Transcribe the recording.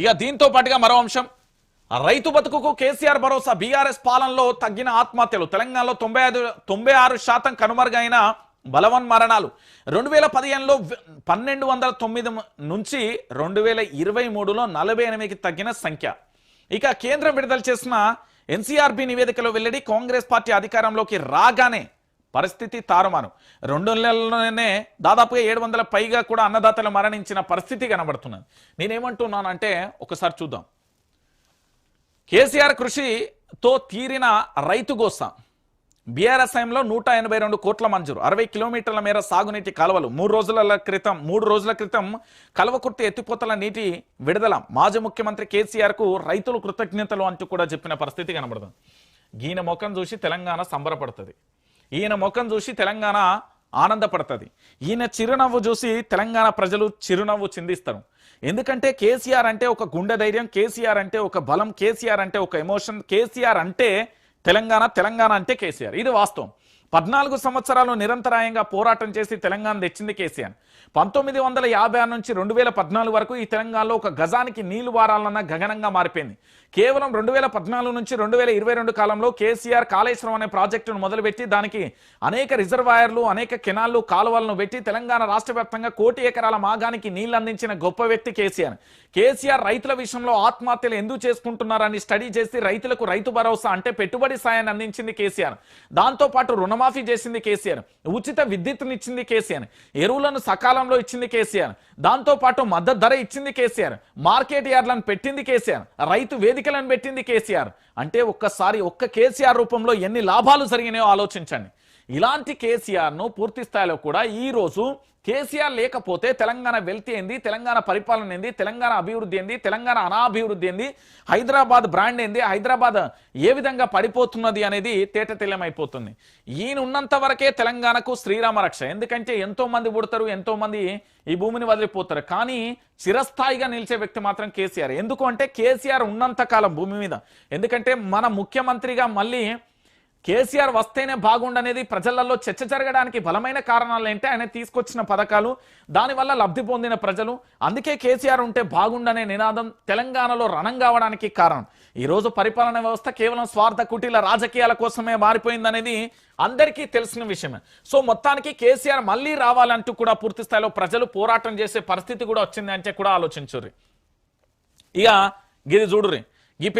ఇక దీంతో పాటుగా మరో అంశం. రైతు బతుకుకు కేసీఆర్ భరోసా బీఆర్ఎస్ పాలనలో తగ్గిన ఆత్మహత్యలు. తెలంగాణలో తొంభై ఐదు తొంభై ఆరు శాతం కనుమరుగైన బలవన్ మరణాలు. రెండు వేల పదిహేనులో పన్నెండు వందల తొమ్మిది నుంచి రెండు వేల ఇరవై మూడులో నలభై ఎనిమిదికి తగ్గిన సంఖ్య. ఇక కేంద్రం విడుదల చేసిన ఎన్సీఆర్బి నివేదికలో వెల్లడి కాంగ్రెస్ పార్టీ అధికారంలోకి రాగానే పరిస్థితి తారుమారు. రెండు నెలల్లోనే దాదాపుగా ఏడు వందల పైగా కూడా అన్నదాతలు మరణించిన పరిస్థితి కనబడుతున్నది. నేనేమంటున్నానంటే ఒకసారి చూద్దాం. కేసీఆర్ కృషితో తీరిన రైతు గోస బీఆర్ఎస్ టైంలో నూట ఎనభై రెండు కోట్ల మంజూరు అరవై కిలోమీటర్ల మేర సాగునీటి కాలువలు మూడు రోజుల క్రితం మూడు రోజుల క్రితం కలవకుర్తి ఎత్తిపోతల నీటి విడుదల మాజీ ముఖ్యమంత్రి కేసీఆర్కు రైతులు కృతజ్ఞతలు అంటూ కూడా చెప్పిన పరిస్థితి కనబడుతుంది. గీన ముఖం చూసి తెలంగాణ సంబరపడుతుంది. ఈయన ముఖం చూసి తెలంగాణ ఆనందపడుతుంది. ఈయన చిరునవ్వు చూసి తెలంగాణ ప్రజలు చిరునవ్వు చిందిస్తారు. ఎందుకంటే కేసీఆర్ అంటే ఒక గుండె ధైర్యం కేసీఆర్ అంటే ఒక బలం కేసీఆర్ అంటే ఒక ఎమోషన్ కేసీఆర్ అంటే తెలంగాణ తెలంగాణ అంటే కేసీఆర్. ఇది వాస్తవం. పద్నాలుగు సంవత్సరాలు నిరంతరాయంగా పోరాటం చేసి తెలంగాణ తెచ్చింది కేసీఆర్. పంతొమ్మిది వందల యాభై ఆరు నుంచి రెండు వేల పద్నాలుగు వరకు ఈ తెలంగాణలో ఒక గజానికి నీళ్ళు వారాలన్న గగనంగా మారిపోయింది. కేవలం రెండు వేల పద్నాలుగు నుంచి రెండు వేల ఇరవై రెండు కాలంలో కేసీఆర్ కాళేశ్వరం అనే ప్రాజెక్టును మొదలుపెట్టి దానికి అనేక రిజర్వాయర్లు అనేక కెనాల్లు కాలువలను పెట్టి తెలంగాణ రాష్ట్ర వ్యాప్తంగా కోటి ఎకరాల మాగానికి నీళ్ళు అందించిన గొప్ప వ్యక్తి కేసీఆర్. కేసీఆర్ రైతుల విషయంలో ఆత్మహత్యలు ఎందుకు చేసుకుంటున్నారని స్టడీ చేసి రైతులకు రైతు భరోసా అంటే పెట్టుబడి సాయాన్ని అందించింది కేసీఆర్. దాంతో పాటు రుణమాఫీ చేసింది కేసీఆర్. ఉచిత విద్యుత్తునిచ్చింది కేసీఆర్. ఎరువులను సకాలంలో ఇచ్చింది కేసీఆర్. దాంతో పాటు మద్దతు ధర ఇచ్చింది కేసీఆర్. మార్కెట్ యార్డ్లను పెట్టింది కేసీఆర్. రైతు వేదికలను పెట్టింది కేసీఆర్. అంటే ఒక్కసారి ఒక్క కేసీఆర్ రూపంలో ఎన్ని లాభాలు జరిగినాయో ఆలోచించండి. ఇలాంటి కేసీఆర్ను పూర్తి స్థాయిలో కూడా ఈ రోజు కేసీఆర్ లేకపోతే తెలంగాణ వెల్తీ ఏంది తెలంగాణ పరిపాలన ఏంది తెలంగాణ అభివృద్ధి ఏంది తెలంగాణ అనాభివృద్ధి ఏంది హైదరాబాద్ బ్రాండ్ ఏంది హైదరాబాద్ ఏ విధంగా పడిపోతున్నది అనేది తేటతెల్లమైపోతుంది. ఈయన ఉన్నంత వరకే తెలంగాణకు శ్రీరామ రక్ష. ఎందుకంటే ఎంతో మంది పుడతారు ఎంతో మంది ఈ భూమిని వదిలిపోతారు. కానీ చిరస్థాయిగా నిలిచే వ్యక్తి మాత్రం కేసీఆర్. ఎందుకు అంటే కేసీఆర్ ఉన్నంత కాలం భూమి మీద. ఎందుకంటే మన ముఖ్యమంత్రిగా మళ్ళీ కేసీఆర్ వస్తేనే బాగుండనేది ప్రజలలో చర్చ జరగడానికి బలమైన కారణాలు ఏంటి? ఆయన తీసుకొచ్చిన పథకాలు దానివల్ల లబ్ధి పొందిన ప్రజలు. అందుకే కేసీఆర్ ఉంటే బాగుండనే నినాదం తెలంగాణలో రణం కావడానికి కారణం. ఈ రోజు పరిపాలన వ్యవస్థ కేవలం స్వార్థ కుటీల రాజకీయాల కోసమే మారిపోయిందనేది అందరికీ తెలిసిన విషయమే. సో మొత్తానికి కేసీఆర్ మళ్ళీ రావాలంటూ కూడా పూర్తి స్థాయిలో ప్రజలు పోరాటం చేసే పరిస్థితి కూడా వచ్చింది అంటే కూడా ఆలోచించుర్రి. ఇక గిది చూడుర్రి. ఈ పిల్ల